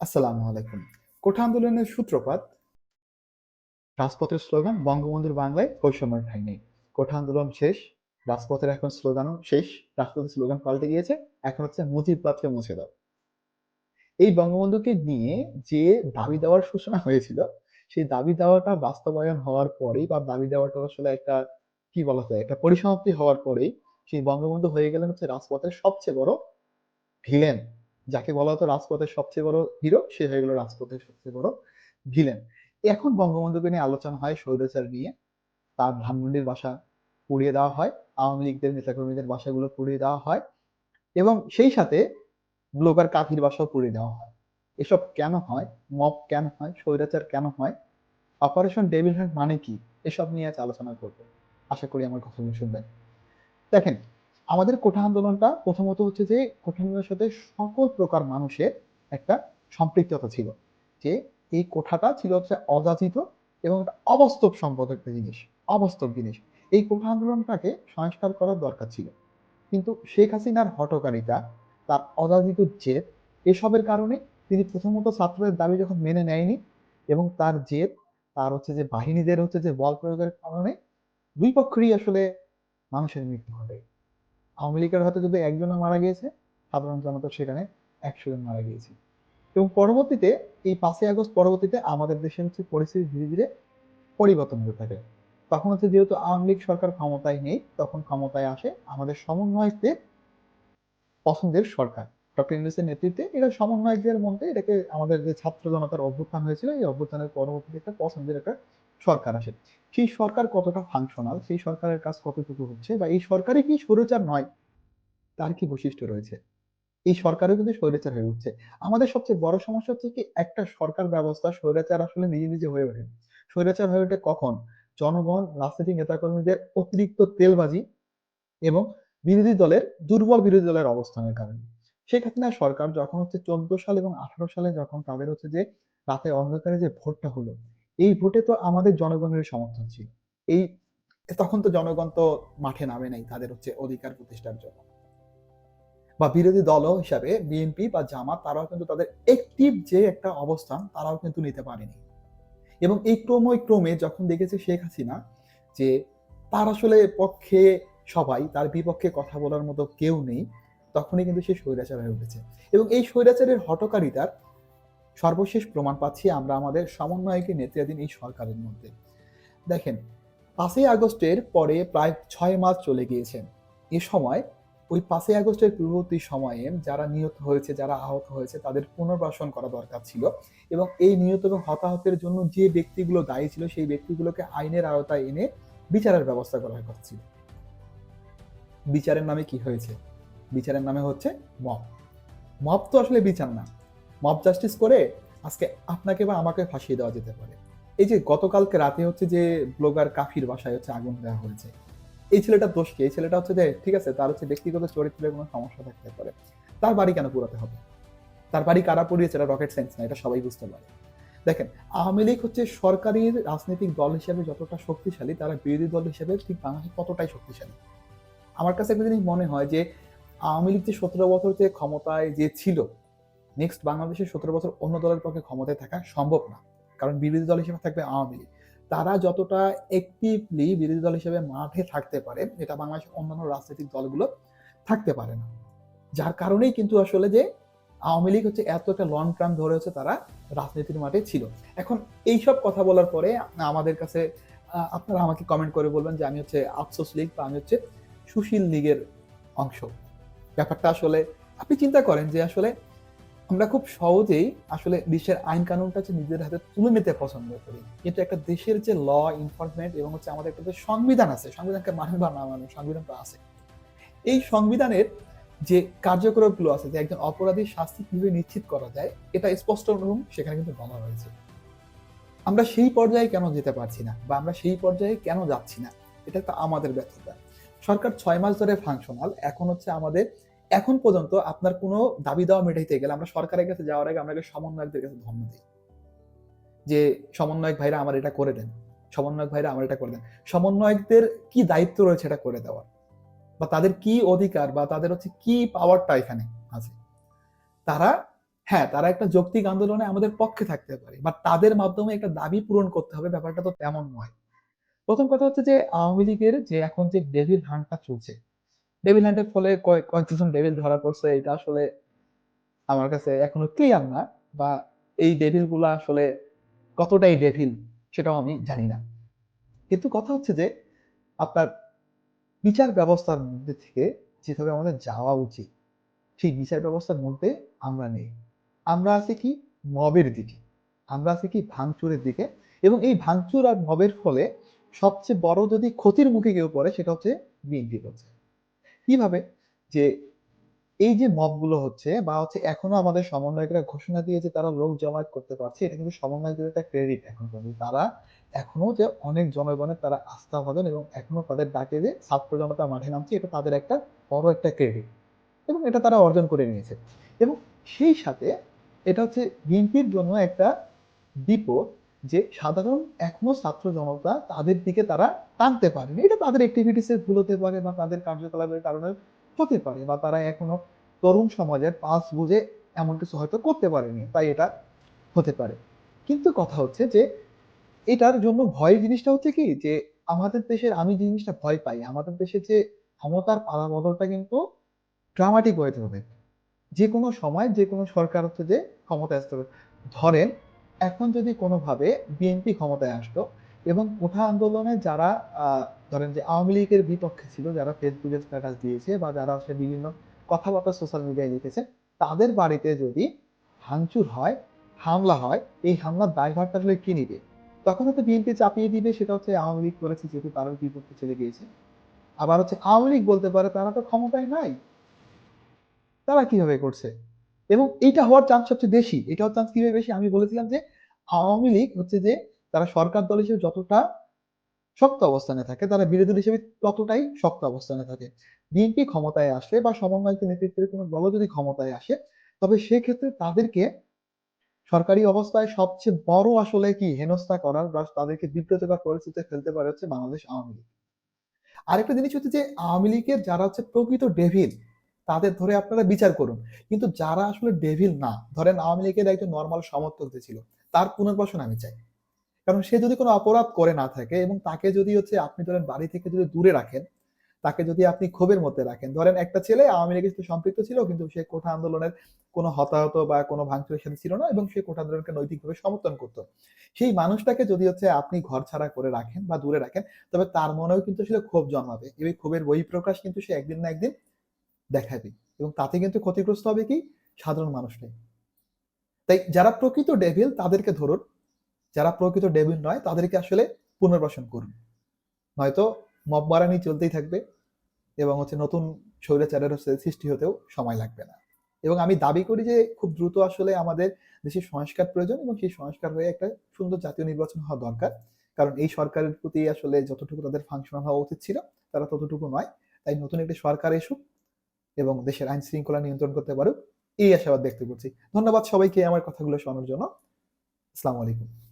আসসালামু আলাইকুম। কোঠা আন্দোলনের সূত্রপাত। রাজপথের স্লোগান বঙ্গবন্ধুর বাংলায় বৈষম্যের ঠাঁই নেই কোঠা আন্দোলন শেষ, রাজপথের এখন স্লোগানও শেষ, রাজপথের স্লোগান পাল্টে গিয়েছে, এখন হচ্ছে মুজিববাদকে মুছে দাও। এই বঙ্গবন্ধুকে নিয়ে যে দাবি দেওয়ার সূচনা হয়েছিল, সেই দাবি দেওয়াটা বাস্তবায়ন হওয়ার পরেই বা দাবি দেওয়াটা আসলে একটা, কি বলা যায়, একটা পরিসমাপ্তি হওয়ার পরেই সেই বঙ্গবন্ধু হয়ে গেলেন হচ্ছে রাজপথের সবচেয়ে বড় ভিলেন। যাকে বলা হতো রাজপথের সবচেয়ে বড় হিরো, সে হয়ে গেল রাজপথের সবচেয়ে বড় ভিলেন। এখন বঙ্গবন্ধুকে নিয়ে আলোচনা হয় স্বৈরাচার নিয়ে। তার ধানমন্ডির বাসা পুড়িয়ে দেওয়া হয়, আওয়ামী লীগদের নেতাকর্মীদের বাসাগুলো পুড়িয়ে দেওয়া হয় এবং সেই সাথে ব্লগার কাফির বাসাও পুড়িয়ে দেওয়া হয়। এসব কেন হয়? মব কেন হয়? স্বৈরাচার কেন হয়? অপারেশন ডেভিল মানে কি? এসব নিয়ে আজ আলোচনা করব। আশা করি আমার কথাগুলো শুনবেন। দেখেন আমাদের কোঠা আন্দোলনটা প্রথমত হচ্ছে যে কোঠা আন্দোলনের সাথে সকল প্রকার মানুষের একটা সম্পৃক্ততা ছিল, যে এই কোঠাটা ছিল হচ্ছে অযাচিত এবং অবাস্তব সম্পদ একটা জিনিস, অবাস্তব জিনিস। এই কোঠা আন্দোলনটাকে সংস্কার করার দরকার ছিল। কিন্তু শেখ হাসিনার হটকারিতা তার অযাচিত জেদ, এসবের কারণে তিনি প্রথমত ছাত্রদের দাবি যখন মেনে নেয়নি এবং তার জেদ, তার হচ্ছে যে বাহিনীদের হচ্ছে যে বল প্রয়োগের কারণে দুই পক্ষেরই আসলে মানুষের মৃত্যু ঘটে। আওয়ামী লীগের হয়তো যদি একজনও মারা গিয়েছে, সাধারণ জনতা সেখানে একশো জন মারা গিয়েছে। এবং পরবর্তীতে, এই পাঁচই আগস্ট পরবর্তীতে আমাদের দেশে হচ্ছে পরিস্থিতি ধীরে ধীরে পরিবর্তন হতে থাকে। তখন হচ্ছে যেহেতু আওয়ামী লীগ সরকার ক্ষমতায় নেই, তখন ক্ষমতায় আসে আমাদের সমন্বয়কদের পছন্দের সরকার। ডক্টর ইউনুসের নেতৃত্বে এটা সমন্বয়কদের মধ্যে এটাকে আমাদের যে ছাত্র জনতার অভ্যুত্থান হয়েছিল, এই অভ্যুত্থানের পরবর্তীতে একটা পছন্দের একটা সরকার আসে। সেই সরকার কতটা ফাংশনাল সেই সরকারের কাজ কতটুকু হচ্ছে বা এই সরকারই কি স্বৈরাচার নয়? তার কি বৈশিষ্ট্য রয়েছে? এই সরকারও কিন্তু স্বৈরাচার হয়ে উঠছে। আমাদের সবচেয়ে বড় সমস্যা হচ্ছে কি, একটা সরকার ব্যবস্থা স্বৈরাচার আসলে নিজে নিজে হয়ে ওঠে। স্বৈরাচার হয়ে ওঠে কখন? জনগণ, রাজনৈতিক নেতাকর্মীদের অতিরিক্ত তেলবাজি এবং বিরোধী দলের, দুর্বল বিরোধী দলের অবস্থানের কারণে। শেখ হাসিনা সরকার যখন হচ্ছে চোদ্দ সাল এবং আঠারো সালে যখন তাদের হচ্ছে যে রাতে অন্ধকারে যে ভোটটা হলো এই ভোটে তো আমাদের জনগণের সমর্থন ছিল। এই তখন তো জনগণ তো মাঠে নামে নাই, তাদের হচ্ছে অধিকার প্রতিষ্ঠার জন্য। বা বিরোধী দল হিসাবে বিএনপি বা জামাত, তারাও কিন্তু তাদের একটিভ যে একটা অবস্থান, তারাও কিন্তু নিতে পারেনি। এবং এই ক্রমই ক্রমে যখন দেখেছে শেখ হাসিনা যে তার আসলে পক্ষে সবাই, তার বিপক্ষে কথা বলার মতো কেউ নেই, তখনই কিন্তু সে স্বৈরাচার হয়ে উঠেছে। এবং এই স্বৈরাচারের হটকারিতার সর্বশেষ প্রমাণ পাচ্ছি আমরা আমাদের সমন্বয়কে নেতৃত্বাধীন এই সরকারের মধ্যে। দেখেন, পাঁচই আগস্টের পরে প্রায় ছয় মাস চলে গিয়েছে। এ সময়, ওই পাঁচই আগস্টের পূর্ববর্তী সময়ে যারা নিহত হয়েছে, যারা আহত হয়েছে, তাদের পুনর্বাসন করা দরকার ছিল এবং এই নিহত এবং হতাহতের জন্য যে ব্যক্তিগুলো দায়ী ছিল, সেই ব্যক্তিগুলোকে আইনের আওতায় এনে বিচারের ব্যবস্থা করার কথা ছিল বিচারের নামে কি হয়েছে? বিচারের নামে হচ্ছে মপ মপ তো আসলে বিচার না। মব জাস্টিস করে আজকে আপনাকে বা আমাকে ফাঁসিয়ে দেওয়া যেতে পারে। এই যে গতকালকে রাতে হচ্ছে যে ব্লগার কাফির বাসায় হচ্ছে আগুন দেওয়া হয়েছে। এই ছেলেটার দোষ কি? এই ছেলেটা হচ্ছে যে, ঠিক আছে, তার হচ্ছে ব্যক্তিগত চরিত্রের কোনো সমস্যা থাকতে পারে। তার বাড়ি কেন পুরাতে হবে? তার বাড়ি কারা পুড়িয়েছে? এটা রকেট সায়েন্স না, এটা সবাই বুঝতে পারে। দেখেন, আওয়ামী লীগ হচ্ছে সরকারি রাজনৈতিক দল হিসেবে যতটা শক্তিশালী, তারা বিরোধী দল হিসেবে ঠিক বাংলাদেশে ততটাই শক্তিশালী। আমার কাছে একটা জিনিস মনে হয় যে, আওয়ামী লীগ যে সতেরো বছর যে ক্ষমতায় যে ছিল নেক্সট বাংলাদেশের সতেরো বছর অন্য দলের পক্ষে ক্ষমতায় থাকা সম্ভব না। কারণ বিরোধী দল হিসেবে থাকবে আওয়ামী লীগ। তারা যতটা অ্যাক্টিভলি বিরোধী দল হিসেবে মাঠে থাকতে পারে, এটা বাংলাদেশের অন্যান্য রাজনৈতিক দলগুলো থাকতে পারে না। যার কারণেই কিন্তু আসলে যে আওয়ামী লীগ হচ্ছে এত একটা লং টার্ম ধরে হচ্ছে তারা রাজনীতির মাঠে ছিল। এখন এইসব কথা বলার পরে আমাদের কাছে আপনারা আমাকে কমেন্ট করে বলবেন যে আমি হচ্ছে আফসোস লীগ বা আমি হচ্ছে সুশীল লীগের অংশ। ব্যাপারটা আসলে আপনি চিন্তা করেন যে আসলে আমরা খুব সহজেই আসলে দেশের আইন কানুনটা হচ্ছে নিজের হাতে তুলে নিতে পছন্দ করি। কিন্তু একটা দেশের যে ল ইনফরমেন্ট এবং হচ্ছে আমাদের একটা যে সংবিধান আছে, সংবিধানকে মানে বা না মানে সংবিধান তো আছে। এই সংবিধানের যে কার্যকলাপগুলো আছে, যে একজন অপরাধীর শাস্তি কীভাবে নিশ্চিত করা যায়, এটা স্পষ্ট রূপ সেখানে কিন্তু বলা হয়েছে। আমরা সেই পর্যায়ে কেন যেতে পারছি না বা আমরা সেই পর্যায়ে কেন যাচ্ছি না? এটা তো আমাদের ব্যর্থতা। সরকার ছয় মাস ধরে ফাংশনাল এখন হচ্ছে আমাদের এখন পর্যন্ত আপনার কোনো দাবি দেওয়া মেটাইতে গেলে আমরা সরকারের কাছে যাওয়ার আগে আমরা সমন্বয়কদের কাছে ধর্ম দিই। যে সমন্বয়ক ভাইরা আমার এটা করে দেন, সমন্বয়ক ভাইরা আমার এটা করে দেন। সমন্বয়কদের কি দায়িত্ব রয়েছে এটা করে দেওয়ার? বা তাদের কি অধিকার বা তাদের হচ্ছে কি পাওয়ারটা এখানে আছে? তারা হ্যাঁ তারা একটা যৌক্তিক আন্দোলনে আমাদের পক্ষে থাকতে পারে বা তাদের মাধ্যমে একটা দাবি পূরণ করতে হবে ব্যাপারটা তো তেমন নয়। প্রথম কথা হচ্ছে যে আওয়ামী লীগের যে এখন যে ডেভিল হান্টটা চলছে ডেভিল হান্টের ফলে কয়েক কয়েকজন ডেভিল ধরা পড়ছে, এটা আসলে আমার কাছে এখনও ক্লিয়ার না, বা এই ডেভিলগুলা আসলে কতটাই ডেভিল সেটাও আমি জানি না। কিন্তু কথা হচ্ছে যে, আপনার বিচার ব্যবস্থার মধ্যে থেকে যেভাবে আমাদের যাওয়া উচিত, সেই বিচার ব্যবস্থার মধ্যে আমরা নেই। আমরা আছি কি মবের দিকে, আমরা আছি কি ভাঙচুরের দিকে, এবং এই ভাঙচুর আর মবের ফলে সবচেয়ে বড় যদি ক্ষতির মুখে কেউ পড়ে, সেটা হচ্ছে বিএনপি করছে কীভাবে? যে এই যে মবগুলো হচ্ছে বা হচ্ছে এখনও আমাদের সমন্বয়করা ঘোষণা দিয়েছে তারা লোক জমায়েত করতে পারছে, এটা কিন্তু সমন্বয়কদের একটা ক্রেডিট এখন পর্যন্ত। তারা এখনও যে অনেক জনগণের তারা আস্থা ভাজন এবং এখনও তাদের ডাকে যে ছাত্র জনতা মাঠে নামছে, এটা তাদের একটা বড় একটা ক্রেডিট এবং এটা তারা অর্জন করে নিয়েছে। এবং সেই সাথে এটা হচ্ছে বিএনপির জন্য একটা বিপদ যে সাধারণ এখনও ছাত্র জনতা তাদের দিকে তারা টানতে পারেনি এটা তাদের অ্যাক্টিভিটিস এর ভুল হতে পারে বা তাদের কার্যকলাপের কারণে হতে পারে বা তারা এখনও তরুণ সমাজের পাস বুঝে এমন কিছু হয়তো করতে পারেনি, তাই এটা হতে পারে। কিন্তু কথা হচ্ছে যে এটার জন্য ভয় জিনিসটা হচ্ছে কি? যে আমাদের দেশের আমি জিনিসটা ভয় পাই, আমাদের দেশে যে ক্ষমতার পালাবদলটা কিন্তু ড্রামাটিক হয়ে হবে যে কোনো সময় যে কোনো সরকার হচ্ছে যে হবে। ধরেন এখন যদি কোনোভাবে বিএনপি ক্ষমতায় আসতো এবং কোঠা আন্দোলনে যারা ধরেন যে আওয়ামী লীগের বিপক্ষে ছিল, যারা ফেসবুকে স্ট্যাটাস দিয়েছে বা যারা হচ্ছে বিভিন্ন কথাবার্তা সোশ্যাল মিডিয়ায় লিখেছে, তাদের বাড়িতে যদি ভাঙচুর হয়, হামলা হয়, এই হামলার দায়ভারটা আসলে কি নিবে? তখন হয়তো বিএনপি চাপিয়ে দিবে, সেটা হচ্ছে আওয়ামী লীগ করেছে যেহেতু তারা বিপক্ষে চলে গিয়েছে। আবার হচ্ছে আওয়ামী লীগ বলতে পারে তারা তো ক্ষমতায় নাই। তারা কীভাবে করছে? এবং এইটা হওয়ার চান্স সবচেয়ে বেশি। এটা হওয়ার চান্স কীভাবে বেশি? আমি বলেছিলাম যে, আওয়ামী লীগ হচ্ছে যে, তারা সরকার দল হিসেবে যতটা শক্ত অবস্থানে থাকে, তারা বিরোধী হিসেবে ততটাই শক্ত অবস্থানে থাকে। বিএনপি ক্ষমতায় আসে বা সমন্বয়কের নেতৃত্বের কোনো দল যদি ক্ষমতায় আসে, তবে সেক্ষেত্রে তাদেরকে সরকারি অবস্থায় সবচেয়ে বড় আসলে কি হেনস্থা করার বা তাদেরকে বিব্রতকর পরিস্থিতিতে ফেলতে পারে হচ্ছে বাংলাদেশ আওয়ামী লীগ। আরেকটা জিনিস হচ্ছে যে, আওয়ামী লীগের যারা হচ্ছে প্রকৃত ডেভিল তাদের ধরে আপনারা বিচার করুন। কিন্তু যারা আসলে ডেভিল না, ধরেন আওয়ামী লীগের একজন নর্মাল সমর্থক যে ছিল, তার পুনর্বাসন আমি চাই। কারণ সে যদি কোনো অপরাধ করে না থাকে এবং তাকে যদি হচ্ছে আপনি ধরেন বাড়ি থেকে যদি দূরে রাখেন, তাকে যদি আপনি ক্ষোভের মধ্যে রাখেন, ধরেন একটা ছেলে আওয়ামী লীগের সাথে সম্পৃক্ত ছিল কিন্তু সে কোঠা আন্দোলনের কোনো হতাহত বা কোনো ভাঙচুরের সাথে ছিল না এবং সে কোঠা আন্দোলনকে নৈতিকভাবে সমর্থন করতো। সেই মানুষটাকে যদি হচ্ছে আপনি ঘর ছাড়া করে রাখেন বা দূরে রাখেন, তবে তার মনেও কিন্তু আসলে ক্ষোভ জন্মাবে। এই ক্ষোভের বহিঃপ্রকাশ কিন্তু সে একদিন না একদিন দেখাবে এবং তাতে কিন্তু ক্ষতিগ্রস্ত হবে কি? সাধারণ মানুষটাই তাই যারা প্রকৃত ডেভিল তাদেরকে ধরুন, যারা প্রকৃত ডেভিল নয়, তাদেরকে আসলে পুনর্বাসন করুন। নয়তো মব বাড়ানি চলতেই থাকবে এবং হচ্ছে নতুন স্বৈরাচারের সৃষ্টি হতেও সময় লাগবে না। এবং আমি দাবি করি যে খুব দ্রুত আসলে আমাদের দেশের সংস্কার প্রয়োজন এবং সেই সংস্কার হয়ে একটা সুন্দর জাতীয় নির্বাচন হওয়া দরকার। কারণ এই সরকারের প্রতি আসলে যতটুকু তাদের ফাংশন হওয়া উচিত ছিল, তারা ততটুকু নয়। তাই নতুন একটি সরকার এসুক এবং দেশের আইন শৃঙ্খলা নিয়ন্ত্রণ করতে পারুক। এই আশাবাদ ব্যক্ত করছি। ধন্যবাদ সবাইকে আমার কথাগুলো শোনার জন্য। আসসালামু আলাইকুম।